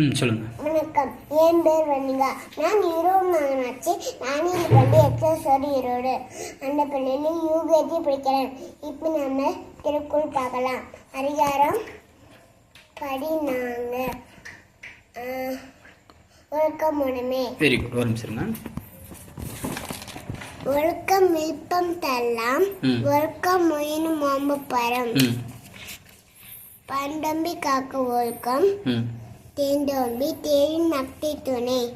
ம் சொல்லுங்கள் வணக்கம். என் பேர் வனிகா நான் ஈரோடு நகராட்சி நானில் பள்ளி எக்ஸசோடு ஈரோடு அந்த பள்ளியில் யூகேஜி படிக்கிறேன். இப்போ நம்ம திருக்குறள் பார்க்கலாம். அதிகாரம் படினாங்க ஒழுக்கம் உடமே வெரி குட் ஒரு நிமிஷம் ஒழுக்கம் விருப்பம் தரலாம். ஒழுக்கம் மொயினும் மோம்பு பரம். பண்டம்பி காக்க ஒழுக்கம். ம் தேண்டோம்பி தேரின் நக்தி துணை.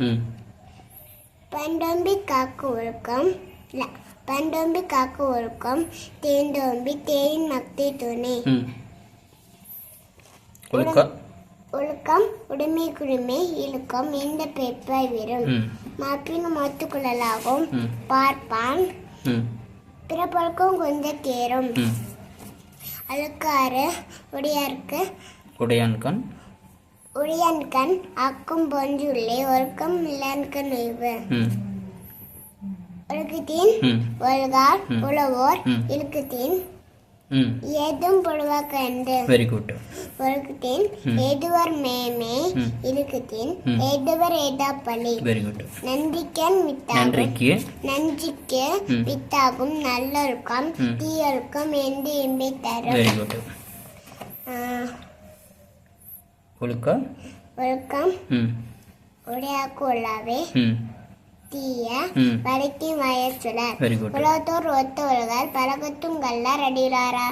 பண்டோம்பி காக்கு ஒழுக்கம் பண்டோம்பி காக்கு ஒழுக்கம் தேண்டோம்பி தேரின் மக்தி துணை. ஒழுக்கம் உடைமை குடுமை இழுக்கம் இந்த பெப்பாய் வரும். மாப்பின் மொத்துக்குழலாகும் ம். பார்ப்பான். பிறப்பொழுக்கம் கொஞ்சம் தேரும். அழுக்காறு உடையார்க்கு. உடையான்கண். உடையான்கண் அக்கும் பொஞ்சுள்ளே ஒழுக்கம் இல்லான்கு நெய்வு ம். ஒழுக்கத்தின் ஒழுகார். உழவோர். இழுக்கத்தின். ஏதும் பொழுவா கண்டு வெரி குட் ஒழுக்கத்தின். ஏதுவர் மேமே. இழுக்கத்தின். ஏதுவர் ஏதா பழி வெரி குட் நன்றிக்கன் வித்தாகும். நன்றிக்கு. வித்தாகும். நல்லொழுக்கம் ம். தீயொழுக்கம் என்று இன்பை தரும். வெரி குட் ஒழுக்க? ஒழுக்கம். உடையாக்கு உள்ளாவே தீய ம். வரைக்கும் வயசுலர் வெரி குட் உலகத்தோர் ஒத்த உலகார் பலகத்தும் கல்லார் அடிறாரா